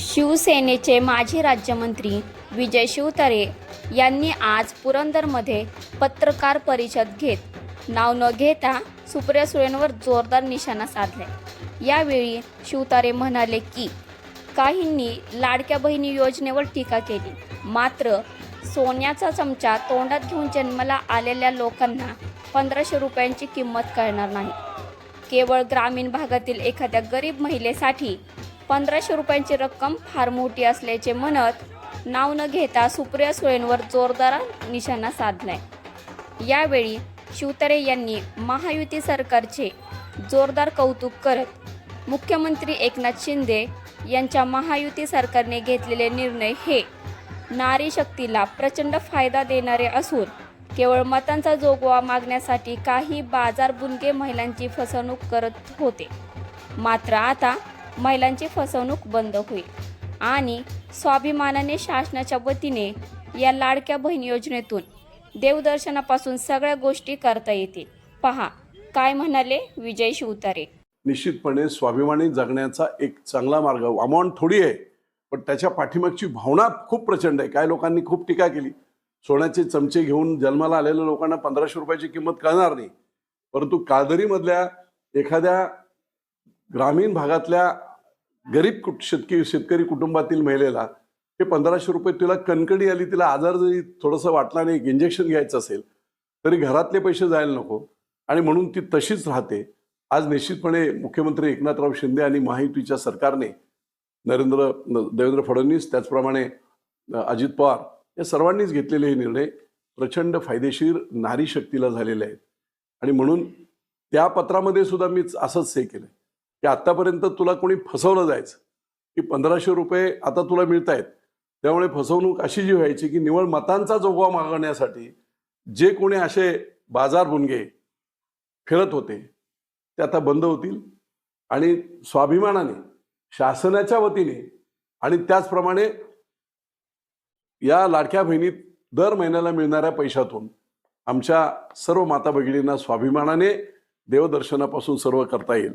शिवसेनेचे माजी राज्यमंत्री विजय शिवतारे यांनी आज पुरंदरमध्ये पत्रकार परिषद घेत नाव न घेता सुप्रिया सुळेंवर जोरदार निशाणा साधलाय यावेळी शिवतारे म्हणाले की काहींनी लाडक्या बहिणी योजनेवर टीका केली. मात्र सोन्याचा चमचा तोंडात घेऊन जन्माला आलेल्या लोकांना पंधराशे रुपयांची किंमत कळणार नाही. केवळ ग्रामीण भागातील एखाद्या गरीब महिलेसाठी पंधराशे रुपयांची रक्कम फार मोठी असल्याचे म्हणत नाव न घेता सुप्रिया सुळेंवर जोरदार निशाणा साधलाय. यावेळी शिवतरे यांनी महायुती सरकारचे जोरदार कौतुक करत मुख्यमंत्री एकनाथ शिंदे यांच्या महायुती सरकारने घेतलेले निर्णय हे नारी शक्तीला प्रचंड फायदा देणारे असून केवळ मतांचा जोगवा मागण्यासाठी काही बाजार बुनगे महिलांची फसवणूक करत होते. मात्र आता महिलांची फसवणूक बंद होईल. आणि स्वाभिमानाने शासनाच्या वतीने या लाडक्या बहीण योजनेतून देवदर्शनापासून सगळ्या गोष्टी करता येतील. पहा काय म्हणाले विजय शिवतारे? निश्चितपणे स्वाभिमानी जगण्याचा एक चांगला मार्ग अमाऊंट थोडी आहे पण त्याच्या पाठीमागची भावना खूप प्रचंड आहे. काय लोकांनी खूप टीका केली. सोन्याचे चमचे घेऊन जन्माला आलेल्या लोकांना पंधराशे रुपयाची किंमत कळणार नाही. परंतु काळदरीमधल्या एखाद्या ग्रामीण भागातल्या गरीब कुट शेतकरी शेतकरी कुटुंबातील महिलेला हे पंधराशे रुपये तिला कणकणी आली तिला आजार जरी थोडंसं वाटला नाही इंजेक्शन घ्यायचं असेल तरी घरातले पैसे जायला नको. आणि म्हणून ती तशीच राहते. आज निश्चितपणे मुख्यमंत्री एकनाथराव शिंदे आणि महायुतीच्या सरकारने नरेंद्र देवेंद्र फडणवीस त्याचप्रमाणे अजित पवार या सर्वांनीच घेतलेले हे निर्णय प्रचंड फायदेशीर नारी शक्तीला झालेले आहेत. आणि म्हणून त्या पत्रामध्ये सुद्धा मी असंच हे केलं की आत्तापर्यंत तुला कोणी फसवलं जायचं. की पंधराशे रुपये आता तुला मिळत आहेत त्यामुळे फसवणूक अशी जी व्हायची की निवड मतांचा जोगवा मागण्यासाठी जे कोणी असे बाजार बुनगे फिरत होते ते आता बंद होतील. आणि स्वाभिमानाने शासनाच्या वतीने आणि त्याचप्रमाणे या लाडक्या बहिणीत दर महिन्याला मिळणाऱ्या पैशातून आमच्या सर्व माता भगिनींना स्वाभिमानाने देवदर्शनापासून सर्व करता येईल.